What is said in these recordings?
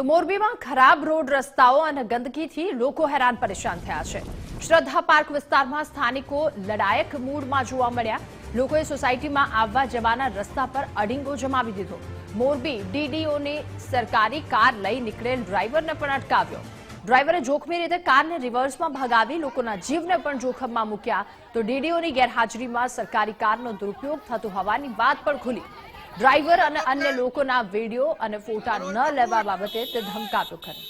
તો મોરબીમાં ખરાબ રોડ રસ્તાઓ અને ગંદકીથી લોકો હેરાન પરેશાન થયા છે. શ્રદ્ધા પાર્ક વિસ્તારમાં સ્થાનિકો લડાયક મૂડમાં જોવા મળ્યા. લોકોએ સોસાયટીમાં આવવા જવાના રસ્તા પર અડીંગો જમાવી દીધો. મોરબી ડીડીઓની સરકારી કાર લઈ નીકળેલ ડ્રાઈવરને પણ અટકાવ્યો. ડ્રાઈવરે જોખમી રીતે કારને રિવર્સમાં ભગાવી લોકોના જીવને પણ જોખમમાં મૂક્યા. તો ડીડીઓની ગેરહાજરીમાં સરકારી કારનો દુરુપયોગ થતો હોવાની વાત પણ ખુલી. ડ્રાઈવર અને અન્ય લોકોના વીડિયો અને ફોટા ન લેવા બાબતે તે ધમકાવ્યો ખરો.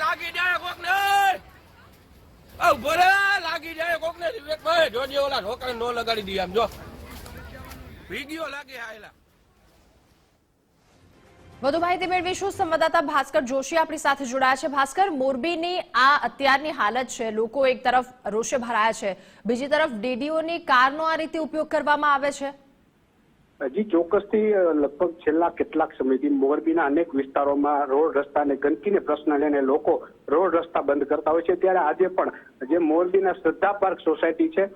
લાગી જાય કોક ને ઊભો લાગી જાય કોકને વિવેકભાઈ જોજે ઓલા ઢોકળે નો લગાડી દઈએ આમ જો. વીડિયો લાગે આયલા. વધુ માહિતી મેળવીશું. સંવાદદાતા ભાસ્કર જોશી આપણી સાથે જોડાયા છે. ભાસ્કર, મોરબીની આ અત્યારની હાલત છે. લોકો એક તરફ રોષે ભરાયા છે. બીજી તરફ ડીડીઓની કારનો આ રીતે ઉપયોગ કરવામાં આવે છે? હજી ચોક્કસથી લગભગ છેલ્લા કેટલાક સમયથી મોરબીના અનેક વિસ્તારોમાં રોડ રસ્તા ગંદકીને પ્રશ્ન લઈને લોકો રોડ રસ્તા બંધ કરતા હોય છે. ત્યારે આજે પણ જે મોરબીના શ્રદ્ધા પાર્ક સોસાયટી છે,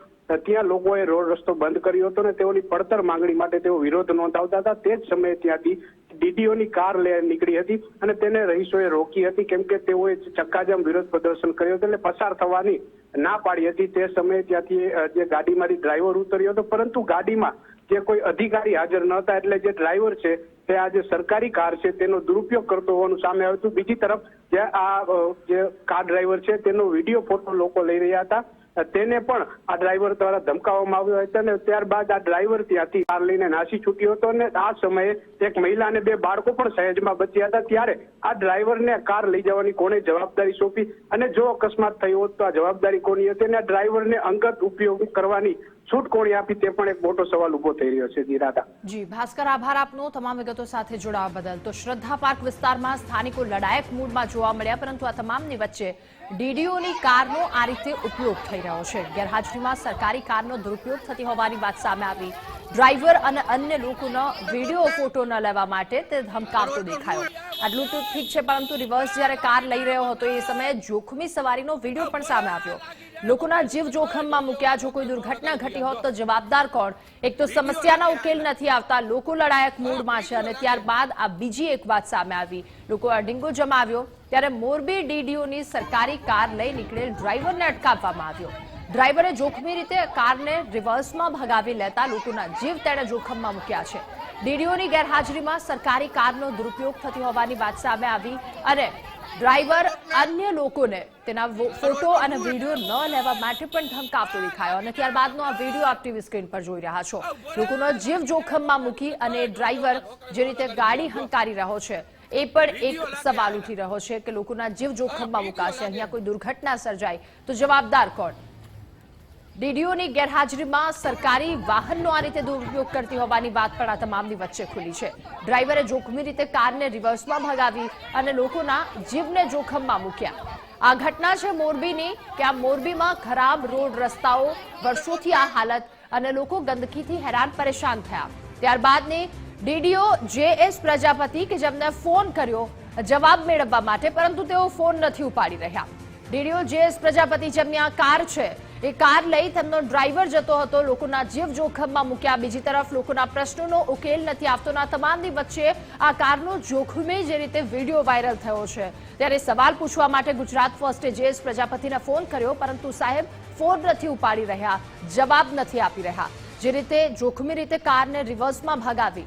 ત્યાં લોકોએ રોડ રસ્તો બંધ કર્યો હતો ને તેઓની પડતર માંગણી માટે તેઓ વિરોધ નોંધાવતા હતા. તે જ સમયે ત્યાંથી ડીડીઓની કાર લે નીકળી હતી અને તેને રહીશોએ રોકી હતી. કેમ કે તેઓએ ચક્કાજામ વિરોધ પ્રદર્શન કર્યો હતો એટલે પસાર થવાની ના પાડી હતી. તે સમયે ત્યાંથી જે ગાડીમાંથી ડ્રાઈવર ઉતર્યો હતો. પરંતુ ગાડીમાં જે કોઈ અધિકારી હાજર ન હતા, એટલે જે ડ્રાઈવર છે, તે આ સરકારી કાર છે, તેનો દુરુપયોગ કરતો હોવાનું સામે આવ્યું હતું. બીજી તરફ, જે આ જે કાર ડ્રાઈવર છે, તેનો વીડિયો ફોટો લોકો લઈ રહ્યા હતા. તેને પણ આ ડ્રાઈવર દ્વારા ધમકાવવામાં આવ્યો હતો અને ત્યારબાદ આ ડ્રાઈવર ત્યાંથી કાર લઈને નાસી છૂટ્યો હતો અને આ સમયે એક મહિલા અને બે બાળકો પણ સહેજમાં બચ્યા હતા. ત્યારે આ ડ્રાઈવરને કાર લઈ જવાની કોને જવાબદારી સોંપી? અને જો અકસ્માત થયો હોત તો આ જવાબદારી કોની હતી? અને આ ડ્રાઈવરને અંગત ઉપયોગ કરવાની છૂટ કોણે આપી તે પણ એક મોટો સવાલ ઊભો થઈ રહ્યો છે જીરાદા જી, ભાસ્કર આભાર આપનો. તમામ વિગતો સાથે જોડાવા બદલ. તો શ્રદ્ધા પાર્ક વિસ્તારમાં સ્થાનિકો લડાયક મૂડમાં જોવા મળ્યા, પરંતુ આ તમામની વચ્ચે ડીડીઓની કારનો આ રીતે ઉપયોગ થઈ રહ્યો છે. ગેરહાજરીમાં સરકારી કારનો દુરુપયોગ થતી હોવાની વાત સામે આવી. ડ્રાઈવર અને અન્ય લોકોનો વીડિયો ફોટો ન લેવા માટે તે ધમકાવતો દેખાયો. આટલું તો ઠીક છે, પરંતુ રિવર્સ જ્યારે કાર લઈ રહ્યો હતો, એ સમયે જોખમી સવારીનો વીડિયો પણ સામે આવ્યો. લોકોના જીવ જોખમમાં મૂક્યા જો કોઈ દુર્ઘટના ઘટી હોત તો જવાબદાર કોણ? એક તો સમસ્યાના ઉકેલ નથી આવતા. લોકો લડાયક મૂડમાં છે અને ત્યારબાદ આ બીજી એક વાત સામે આવી. લોકો અડિંગો જમાવ્યો ત્યારે મોરબી ડીડીઓની સરકારી કાર લઈ નીકળેલ ડ્રાઈવરને અટકાવવામાં આવ્યો. ડ્રાઈવરે જોખમી રીતે કારને રિવર્સમાં ભગાવી લેતા લોકોના જીવ તેણે જોખમમાં મૂક્યા છે. ડીડીઓની ગેરહાજરીમાં સરકારી કારનો દુરુપયોગ થતી હોવાની વાત સામે આવી અને ડ્રાઈવર અન્ય લોકોને તેના ફોટો અને વીડિયો ન લેવા માટે પણ ધમકાવતો દેખાયો અને ત્યારબાદનો આ વીડિયો આપ ટીવી સ્ક્રીન પર જોઈ રહ્યા છો. લોકોનો જીવ જોખમમાં મૂકી અને ડ્રાઈવર જે રીતે ગાડી હંકારી રહ્યો છે, એ પણ એક સવાલ ઉઠી રહ્યો છે કે લોકોના જીવ જોખમમાં મુકાશે. અહીંયા કોઈ દુર્ઘટના સર્જાય તો જવાબદાર કોણ? ડીડીઓની ગેરહાજરીમાં સરકારી વાહનનો આ રીતે દુરુપયોગ કરતી હોવાની વાત પણ આ તમામની વચ્ચે ખુલી છે. ડ્રાઈવરે જોખમી રીતે કારને રિવર્સમાં ભગાવી અને લોકોના જીવને જોખમમાં મૂક્યા. આ ઘટના છે મોરબીની, કે આ મોરબીમાં ખરાબ રોડ રસ્તાઓ, વર્ષોથી આ હાલત અને લોકો ગંદકીથી હેરાન પરેશાન થયા. ત્યારબાદની ડીડીઓ જે એસ પ્રજાપતિ, કે જેમને ફોન કર્યો, જવાબ મેળવવા માટે, પરંતુ તેઓ ફોન નથી ઉપાડી રહ્યા. ડીડીઓ જેએસ પ્રજાપતિ જેમની આ કાર છે એ કાર લઈ તેમનો ડ્રાઈવર જતો હતો, લોકોના જીવ જોખમમાં મૂક્યા. બીજી તરફ, લોકોના પ્રશ્નોનો ઉકેલ નથી આપતોના તમામની વચ્ચે આ કારનો જોખમે જે રીતે વીડિયો વાયરલ થયો છે. ત્યારે સવાલ પૂછવા માટે ગુજરાત ફર્સ્ટે જેએસ પ્રજાપતિને ફોન કર્યો, પરંતુ સાહેબ, ફોન નથી ઉપાડી રહ્યા, જવાબ નથી આપી રહ્યા. જે રીતે જોખમી રીતે કારને રિવર્સમાં ભગાવી